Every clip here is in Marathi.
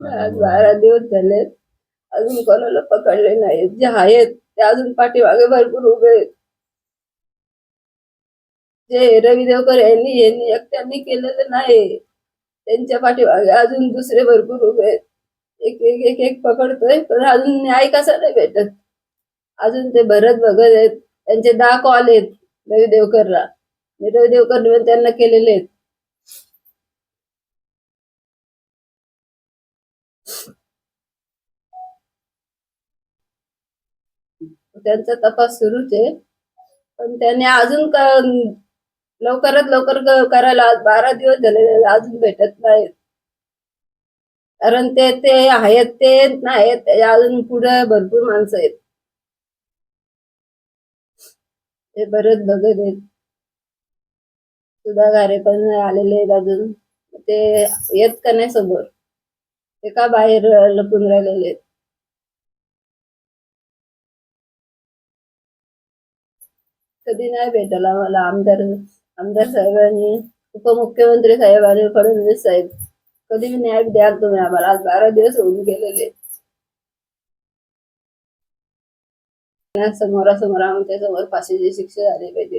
आज बारा दिवस झालेत. अजून कोणाला पकडले नाहीत. जे आहेत ते अजून पाठीमागे भरपूर उभे आहेत. जे रवी देवकर यांनी यांनी एकट्यांनी केलेलं नाही. त्यांच्या पाठीमागे अजून दुसरे भरपूर उभे आहेत. एक एक एक एक पकडतोय पण अजून न्याय कसा नाही भेटत. अजून ते भरत बघत आहेत. त्यांचे दहा कॉल आहेत रवी देवकरला. रवी देवकर त्यांना केलेले आहेत. त्यांचा तपास सुरूच आहे. पण त्यांनी अजून लवकरात लवकर करायला बारा दिवस झाले अजून भेटत नाहीत. कारण ते ते आहेत ते नाहीत अजून पुढे भरपूर माणसं आहेत. ते बरेच बघत आहेत. सुधा गारे पण आलेले आहेत अजून. ते येत का नाही समोर? ते का बाहेर लपून राहिलेले आहेत. कधी नाही भेटला आम्हाला आमदार आमदार साहेबांनी उपमुख्यमंत्री साहेब आणि फडणवीस साहेब. कधी न्याय द्याल तुम्ही आम्हाला? आज बारा दिवस होऊन गेलेले समोरासमोर आमच्यासमोर फाशीची शिक्षा झाली पाहिजे.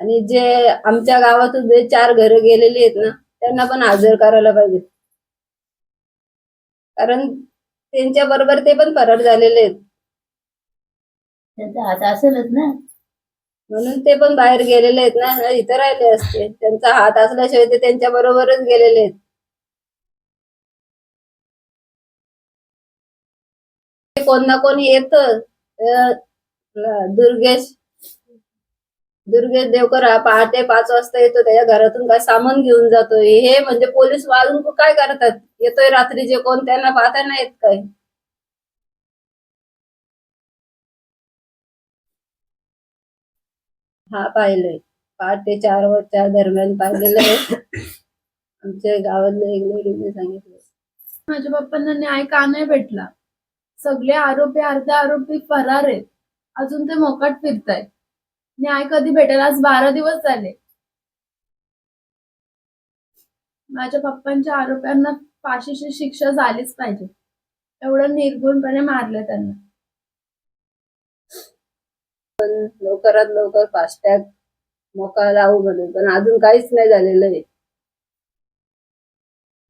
आणि जे आमच्या गावातून जे चार घरं गेलेली आहेत ना त्यांना पण हजर करायला पाहिजे. कारण त्यांच्या बरोबर ते पण फरार झालेले आहेत. त्यांचा हात असेलच ना. म्हणून ते पण बाहेर गेलेले आहेत ना इथं राहिले असते. त्यांचा हात असल्याशिवाय ते त्यांच्या बरोबरच गेलेले आहेत. ते कोण ना कोणी येत. दुर्गेश दुर्गेश देवकर हा पहाटे पाच वाजता येतो त्याच्या घरातून काय सामान घेऊन जातोय. हे म्हणजे पोलीस वाजून काय करतात? येतोय रात्री जे कोण त्यांना पाहता नाहीत काय? हा पाहिलंय. पहाटे चार वाजच्या दरम्यान पाहिलेलं आहे. आमच्या गावातल्या एक लेडीने सांगितलं. माझ्या बाप्पांना न्याय का नाही भेटला? सगळे आरोपी अर्धे आरोपी फरार आहेत. अजून ते मोकाट फिरतायत. न्याय कधी भेटेल? आज बारा दिवस झाले. माझ्या पप्पांच्या आरोप्यांना फाशीची शिक्षा झालीच पाहिजे. एवढं निर्गुणपणे मारलं त्यांना. लवकरात लवकर फास्टॅग मोका लावू म्हणून. पण अजून काहीच नाही झालेलं आहे.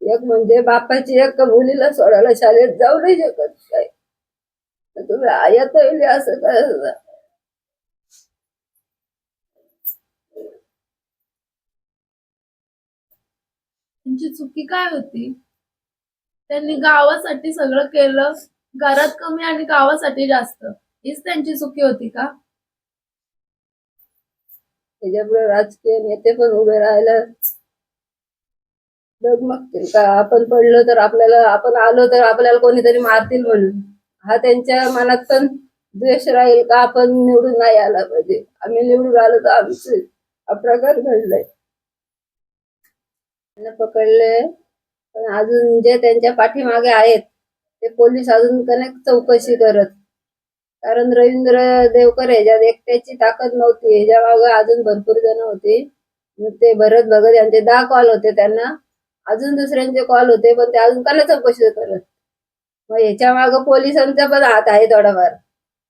एक म्हणजे बापाची एक मुलीला सोडायला शाळेत जाऊ नाही शकत. काय? तर तुम्ही आयात असं काय त्यांची चुकी काय होती? त्यांनी गावासाठी सगळं केलं घरात कमी आणि गावासाठी जास्त. हीच त्यांची चुकी होती का? त्याच्यामुळे राजकीय नेते पण उभे राहायला डगमगतील का आपण पडलो तर आपल्याला आपण आलो तर आपल्याला कोणीतरी मारतील म्हणून. हा त्यांच्या मनात पण द्वेष राहील का? आपण निवडून नाही आला पाहिजे. आम्ही निवडून आलो तर आमचे हा प्रकार घडलाय. त्यांना पकडले. पण अजून जे त्यांच्या पाठीमागे आहेत ते पोलीस अजून कनेक्ट चौकशी करत. कारण रवींद्र देवकर ह्याच्यात एकट्याची ताकद नव्हती. ह्याच्या मागे अजून भरपूर जण होते. मग ते भरत भगत यांचे दहा कॉल होते त्यांना. अजून दुसऱ्यांचे कॉल होते पण ते अजून कला चौकशी करत. मग ह्याच्या मागे पोलिसांचा पण हात आहे थोडाफार.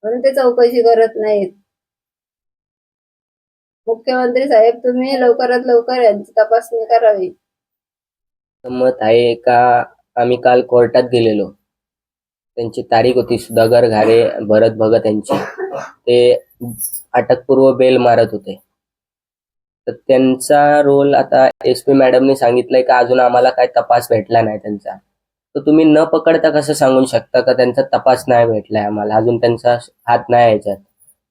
म्हणून ते चौकशी करत नाहीत. मुख्यमंत्री साहेब तुम्ही लवकरात लवकर यांची तपासणी करावी. मत आहे का? आम्ही काल कोर्टात गेलेलो. त्यांची तारीख होती सुधाकर घारे भरत भगत यांची. ते अटकपूर्व बेल मारत होते. तर त्यांचा रोल आता एस पी मॅडमने सांगितलंय का अजून आम्हाला काय तपास भेटला नाही त्यांचा. तर तुम्ही न पकडता कसं सांगू शकता का? त्यांचा तपास नाही भेटलाय आम्हाला. अजून त्यांचा हात नाही याच्यात.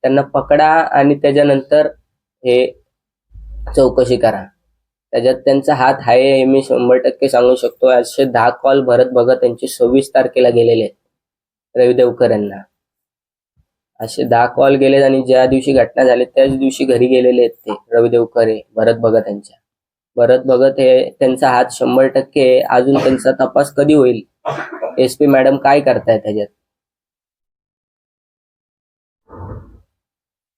त्यांना पकडा आणि त्याच्यानंतर हे चौकशी करा. त्याच्यात त्यांचा हात आहे हे मी शंभर टक्के सांगू शकतो. असे दहा कॉल भरत भगत त्यांचे सव्वीस तारखेला गेलेले आहेत. रविदेवकर यांना असे दहा कॉल गेलेत आणि ज्या दिवशी घटना झाली त्याच दिवशी घरी गेलेले आहेत ते रवी देवकर हे भरत भगत यांच्या. भरत भगत हे त्यांचा हात शंभर टक्के अजून त्यांचा तपास कधी होईल? एस पी मॅडम काय करताय त्याच्यात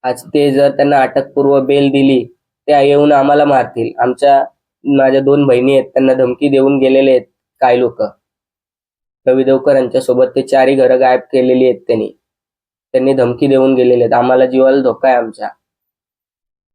आज ते जर त्यांना अटकपूर्व बेल दिली त्या येऊन आम्हाला मारतील. आमच्या माझ्या दोन बहिणी आहेत त्यांना धमकी देऊन गेलेले आहेत काही लोक. रवी देवकर यांच्यासोबत ते चारही घरं गायब केलेली आहेत त्यांनी. त्यांनी धमकी देऊन गेलेले आहेत. आम्हाला जीवाला धोका आहे आमच्या